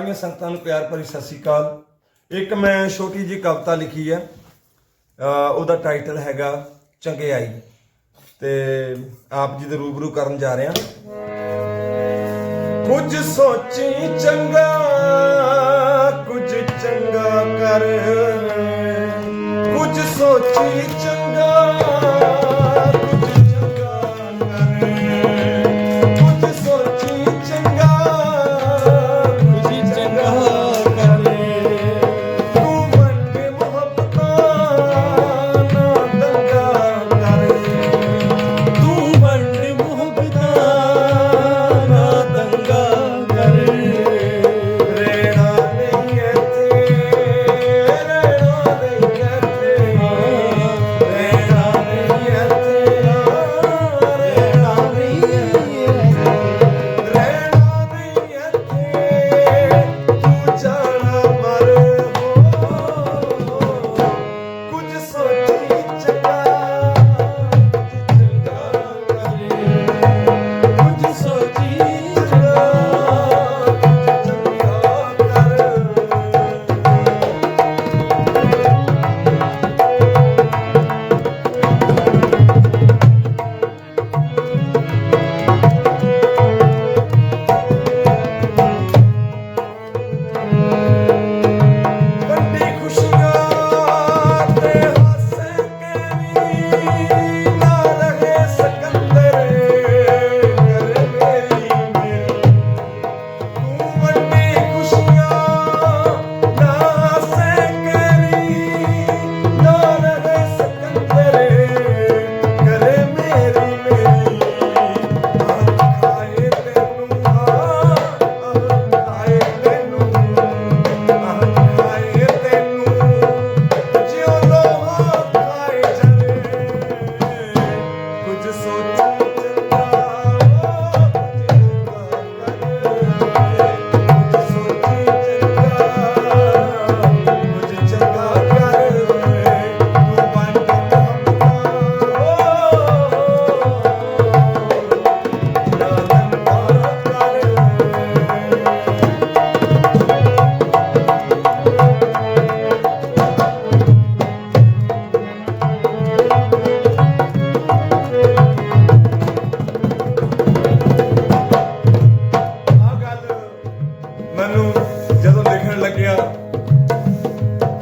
ਸਾਰੀਆਂ ਸੰਗਤਾਂ ਨੂੰ ਪਿਆਰ ਭਰੀ ਸਤਿ ਸ੍ਰੀ ਅਕਾਲ। ਇੱਕ ਮੈਂ ਛੋਟੀ ਜੀ ਕਵਿਤਾ ਲਿਖੀ ਹੈ। ਉਹਦਾ ਟਾਈਟਲ ਹੈਗਾ ਚੰਗਿਆਈ ਤੇ ਆਪ ਜੀ ਦੇ ਰੂਬਰੂ ਕਰਨ ਜਾ ਰਹੇ ਹਾਂ। ਕੁਝ ਸੋਚੀ ਚੰਗਾ, ਕੁਝ ਚੰਗਾ ਕਰ। ਕੁਝ ਸੋਚੀ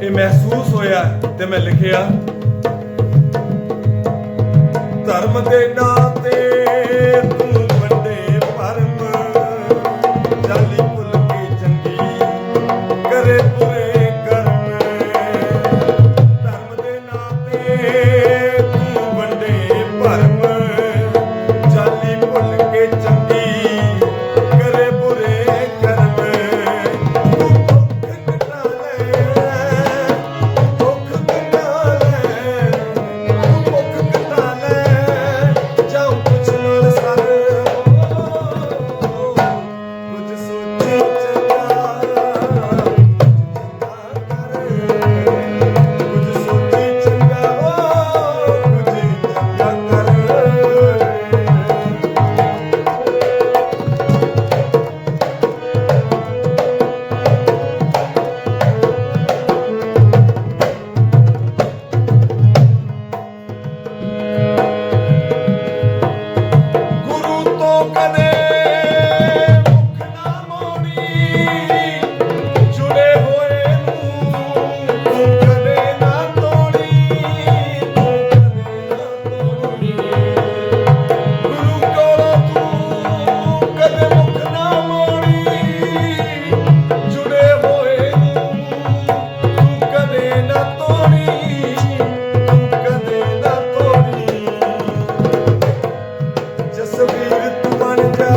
ਇਹ ਮਹਿਸੂਸ ਹੋਇਆ ਤੇ ਮੈਂ ਲਿਖਿਆ ਧਰਮ ਦੇ ਨਾਂ ਤੇ கருத்து மனிதா